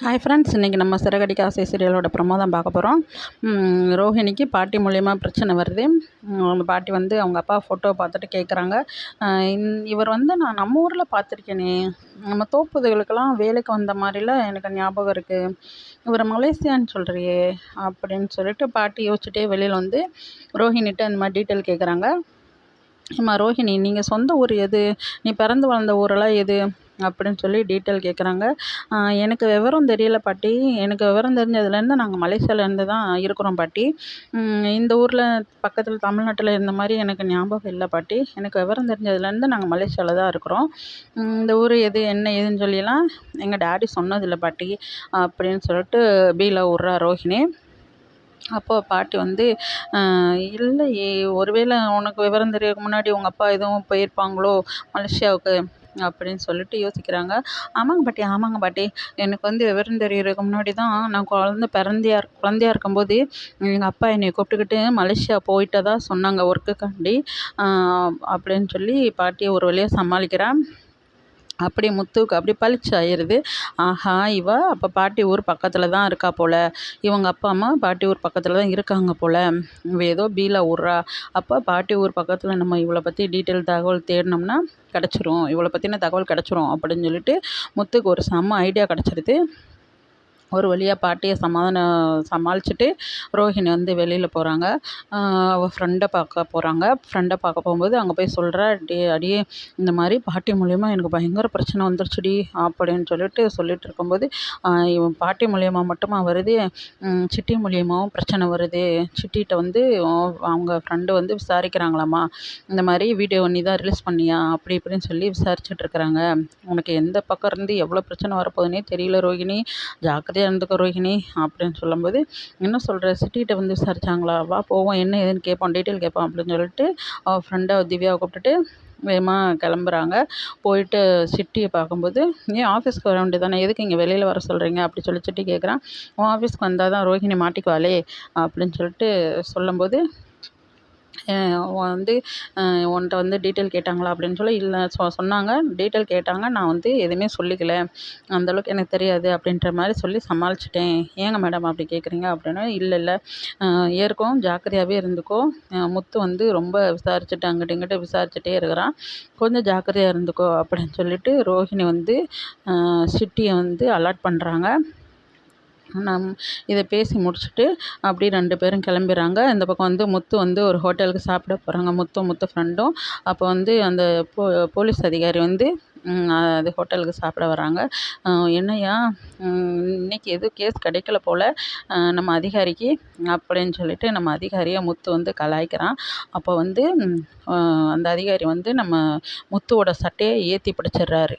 Hi friends இன்றைக்கி நம்ம சிறகடிக்க ஆசை சீரியலோட பிரமோதம் தான் பார்க்க போகிறோம் ரோஹிணிக்கு பாட்டி மூலயமா பிரச்சனை வருது. அவங்க பாட்டி வந்து அவங்க அப்பா ஃபோட்டோ பார்த்துட்டு கேட்குறாங்க இவர் வந்து நான் நம்ம ஊரில் பார்த்துருக்கேனே. நம்ம தோப்புதுகளுக்கெல்லாம் வேலைக்கு வந்த மாதிரிலாம் எனக்கு ஞாபகம் இருக்குது இவர் மலேசியான்னு சொல்கிறியே அப்படின்னு சொல்லிட்டு பாட்டி யோசிச்சுட்டே வெளியில் வந்து ரோஹிணிகிட்ட அந்த மாதிரி டீட்டெயில் கேட்குறாங்க ஏம்மா ரோஹிணி நீங்கள் சொந்த ஊர் எது? நீ பிறந்து வளர்ந்த ஊரெல்லாம் எது? அப்படின்னு சொல்லி டீட்டெயில் கேட்குறாங்க எனக்கு விவரம் தெரியல பாட்டி. எனக்கு விவரம் தெரிஞ்சதுலேருந்து நாங்கள் மலேசியாவிலேருந்து தான் இருக்கிறோம் பாட்டி. இந்த ஊரில் பக்கத்தில் தமிழ்நாட்டில் இருந்த மாதிரி எனக்கு ஞாபகம் இல்லை பாட்டி. எனக்கு விவரம் தெரிஞ்சதுலேருந்து நாங்கள் மலேசியாவில் தான் இருக்கிறோம். இந்த ஊர் எது என்ன ஏதுன்னு சொல்லிலாம் எங்கள் டேடி சொன்னதில்லை பாட்டி. அப்படின்னு சொல்லிட்டு பீலா விட்றா ரோஹிணி. அப்போது பாட்டி வந்து இல்லை ஒருவேளை உனக்கு விவரம் தெரியறதுக்கு முன்னாடி உங்கள் அப்பா எதுவும் போயிருப்பாங்களோ மலேசியாவுக்கு? அப்படின்னு சொல்லிட்டு யோசிக்கிறாங்க. ஆமாங்க பாட்டி ஆமாங்க பாட்டி. எனக்கு வந்து விவரம் தெரியறதுக்கு முன்னாடி தான் நான் குழந்த பிறந்தியா குழந்தையா இருக்கும்போது எங்கள் அப்பா என்னை கூப்பிட்டுக்கிட்டு மலேசியா போயிட்டதாக சொன்னாங்க ஒர்க்குக்காண்டி அப்படின்னு சொல்லி பாட்டியை ஒரு வழியாக சமாளிக்கிறேன். அப்படியே முத்துவுக்கு அப்படியே பளிச்சு ஆயிடுது ஆஹா இவ அப்போ பாட்டி ஊர் பக்கத்தில் தான் இருக்கா போல். இவங்க அப்பா அம்மா பாட்டி ஊர் பக்கத்தில் தான் இருக்காங்க போல். இவ ஏதோ பீலா ஊர்றா. அப்போ பாட்டி ஊர் பக்கத்தில் நம்ம இவளை பற்றி டீட்டெயில் தகவல் தேடினோம்னா கிடச்சிரும். இவளை பற்றின தகவல் கிடச்சிரும். அப்படின்னு சொல்லிட்டு முத்துக்கு ஒரு செம்ம ஐடியா கிடச்சிருது. ஒரு வழியாக பாட்டியை சமாதானம் சமாளிச்சுட்டு ரோஹிணி வந்து வெளியில் போகிறாங்க அவள் ஃப்ரெண்டை பார்க்க போகிறாங்க ஃப்ரெண்டை பார்க்க போகும்போது அங்கே போய் சொல்கிறா டே அடியே இந்த மாதிரி பாட்டி மூலிமா எனக்கு பயங்கர பிரச்சனை வந்துருச்சுடி அப்படின்னு சொல்லிட்டு சொல்லிட்டு இருக்கும்போது இவன் பாட்டி மூலியமாக மட்டுமா வருது? சிட்டி மூலியமாகவும் பிரச்சனை வருது. சிட்டிகிட்ட வந்து அவங்க ஃப்ரெண்டு வந்து விசாரிக்கிறாங்களாம்மா இந்த மாதிரி வீடியோ நீ தான் ரிலீஸ் பண்ணியா? அப்படி இப்படின்னு சொல்லி விசாரிச்சுட்டு இருக்கிறாங்க. உனக்கு எந்த பக்கம் இருந்து எவ்வளோ பிரச்சனை வரப்போகுதுன்னே தெரியல ரோஹிணி. ஜாக்கிரதை ஜாக்கிரதையாக இருந்துக்கோ ரோஹிணி அப்படின்னு சொல்லும்போது என்ன சொல்கிற சிட்டிகிட்ட வந்து விசாரிச்சாங்களா? வா போவோம். என்ன ஏதுன்னு கேட்போம். டீட்டெயில் கேட்போம் அப்படின்னு சொல்லிட்டு அவள் ஃப்ரெண்டாக திவ்யாவை கூப்பிட்டுட்டு வேகமாக கிளம்புறாங்க. போயிட்டு சிட்டியை பார்க்கும்போது ஏன் ஆஃபீஸ்க்கு வர வேண்டியது தானே எதுக்கு இங்கே வெளியில் வர சொல்கிறீங்க அப்படி சொல்லி சிட்டி கேட்குறான் உன் ஆஃபீஸ்க்கு வந்தால் தான் ரோஹிணி மாட்டிக்குவாளே அப்படின்னு சொல்லிட்டு சொல்லும்போது வந்து உன்கிட்ட வந்து டீட்டெயில் கேட்டாங்களா அப்படின்னு சொல்லி இல்லை சொ சொன்னாங்க. டீட்டெயில் கேட்டாங்க. நான் வந்து எதுவுமே சொல்லிக்கல. அந்தளவுக்கு எனக்கு தெரியாது அப்படின்ற மாதிரி சொல்லி சமாளிச்சிட்டேன். ஏங்க மேடம் அப்படி கேட்குறீங்க அப்படின்னா இல்லை இல்லை. ஏற்கும் ஜாக்கிரதையாகவே இருந்துக்கோ. முத்து வந்து ரொம்ப விசாரிச்சுட்டு அங்கிட்டு இங்கிட்டு விசாரிச்சுட்டே இருக்கிறான். கொஞ்சம் ஜாக்கிரதையாக இருந்துக்கோ அப்படின்னு சொல்லிட்டு ரோஹிணி வந்து சிட்டியை வந்து அலாட் பண்ணுறாங்க நம் இதை பேசி முடிச்சுட்டு அப்படியே ரெண்டு பேரும் கிளம்பிடுறாங்க இந்த பக்கம் வந்து முத்து வந்து ஒரு ஹோட்டலுக்கு சாப்பிட போகிறாங்க முத்தும் முத்து ஃப்ரெண்டும் அப்போ வந்து அந்த போ போலீஸ் அதிகாரி வந்து அது ஹோட்டலுக்கு சாப்பிட வராங்க. என்னய்யா இன்னைக்கு எதுவும் கேஸ் கிடைக்கல போல். நம்ம அதிகாரிக்கு அப்படின்னு சொல்லிட்டு நம்ம அதிகாரியை முத்து வந்து கலாய்க்கிறான். அப்போ வந்து அந்த அதிகாரி வந்து நம்ம முத்துவோட சட்டையை ஏற்றி பிடிச்சிடுறாரு.